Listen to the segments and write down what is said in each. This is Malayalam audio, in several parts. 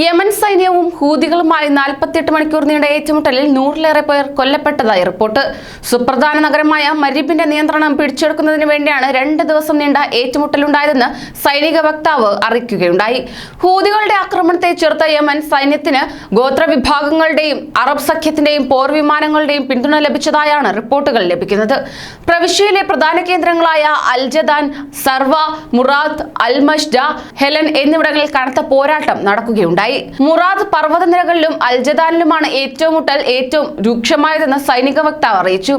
യമൻ സൈന്യവും ഹൂതികളുമായി നാൽപ്പത്തിയെട്ട് മണിക്കൂർ നീണ്ട ഏറ്റുമുട്ടലിൽ നൂറിലേറെ പേർ കൊല്ലപ്പെട്ടതായി റിപ്പോർട്ട്. സുപ്രധാന നഗരമായ മരീബിന്റെ നിയന്ത്രണം പിടിച്ചെടുക്കുന്നതിന് വേണ്ടിയാണ് രണ്ട് ദിവസം നീണ്ട ഏറ്റുമുട്ടലുണ്ടായതെന്ന് സൈനിക വക്താവ് അറിയിക്കുകയുണ്ടായി. ഹൂതികളുടെ ആക്രമണത്തെ ചെറുത്ത യമൻ സൈന്യത്തിന് ഗോത്രവിഭാഗങ്ങളുടെയും അറബ് സഖ്യത്തിന്റെയും പോർ വിമാനങ്ങളുടെയും പിന്തുണ ലഭിച്ചതായാണ് റിപ്പോർട്ടുകൾ ലഭിക്കുന്നത്. പ്രവിശ്യയിലെ പ്രധാന കേന്ദ്രങ്ങളായ അൽജദാൻ സർവ മുറാദ് അൽമഷ്ഡ ഹെലൻ എന്നിവിടങ്ങളിൽ കനത്ത പോരാട്ടം നടക്കുകയുണ്ടായി. മുറാദ് പർവതനിരകളിലും അൽജദാനിലുമാണ് ഏറ്റുമുട്ടൽ ഏറ്റവും രൂക്ഷമായതെന്ന് സൈനിക വക്താവ് അറിയിച്ചു.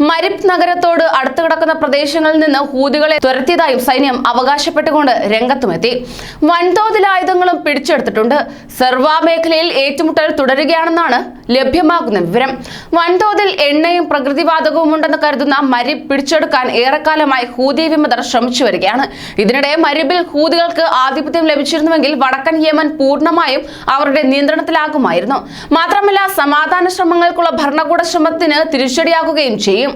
മരിബ് നഗരത്തോട് അടുത്തു കിടക്കുന്ന പ്രദേശങ്ങളിൽ നിന്ന് ഹൂതികളെ തുരത്തിയതായും സൈന്യം അവകാശപ്പെട്ടുകൊണ്ട് രംഗത്തുമെത്തി. വൻതോതിൽ ആയുധങ്ങളും പിടിച്ചെടുത്തിട്ടുണ്ട്. സെർവാ മേഖലയിൽ ഏറ്റുമുട്ടൽ തുടരുകയാണെന്നാണ് ലഭ്യമാകുന്ന വിവരം. വൻതോതിൽ എണ്ണയും പ്രകൃതിവാതകവും ഉണ്ടെന്ന് കരുതുന്ന മരിബ് പിടിച്ചെടുക്കാൻ ഏറെക്കാലമായി ഹൂതി വിമതർ ശ്രമിച്ചു വരികയാണ്. ഇതിനിടെ മരിബിൽ ഹൂതികൾക്ക് ആധിപത്യം ലഭിച്ചിരുന്നുവെങ്കിൽ വടക്കൻ യമൻ പൂർണമായും അവരുടെ നിയന്ത്രണത്തിലാകുമായിരുന്നു. മാത്രമല്ല സമാധാന ശ്രമങ്ങൾക്കുള്ള ഭരണകൂട ശ്രമത്തിന് തിരിച്ചടിയാകുകയും ചെയ്യും.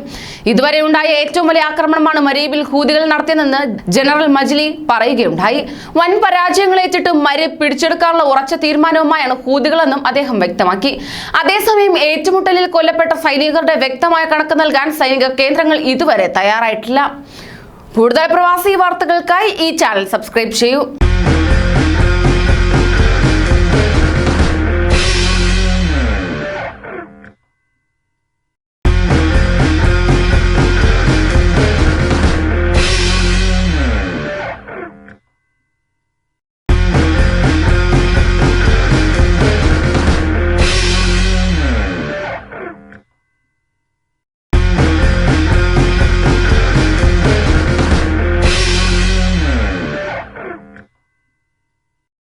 ഇതുവരെ ഉണ്ടായ ഏറ്റവും വലിയ ആക്രമണമാണ് മരീബിൽ ഹൂദികൾ നടത്തിയതെന്ന് ജനറൽ മജ്ലി പറയുകയുണ്ടായി. വൻ പരാജയങ്ങളേറ്റിട്ട് മരീബ് പിടിച്ചെടുക്കാനുള്ള ഉറച്ച തീരുമാനവുമായാണ് എന്നും അദ്ദേഹം വ്യക്തമാക്കി. അതേസമയം ഏറ്റുമുട്ടലിൽ കൊല്ലപ്പെട്ട സൈനികരുടെ വ്യക്തമായ കണക്ക് നൽകാൻ സൈനിക കേന്ദ്രങ്ങൾ ഇതുവരെ തയ്യാറായിട്ടില്ല. കൂടുതൽ പ്രവാസി വാർത്തകൾക്കായി ഈ ചാനൽ സബ്സ്ക്രൈബ് ചെയ്യൂ.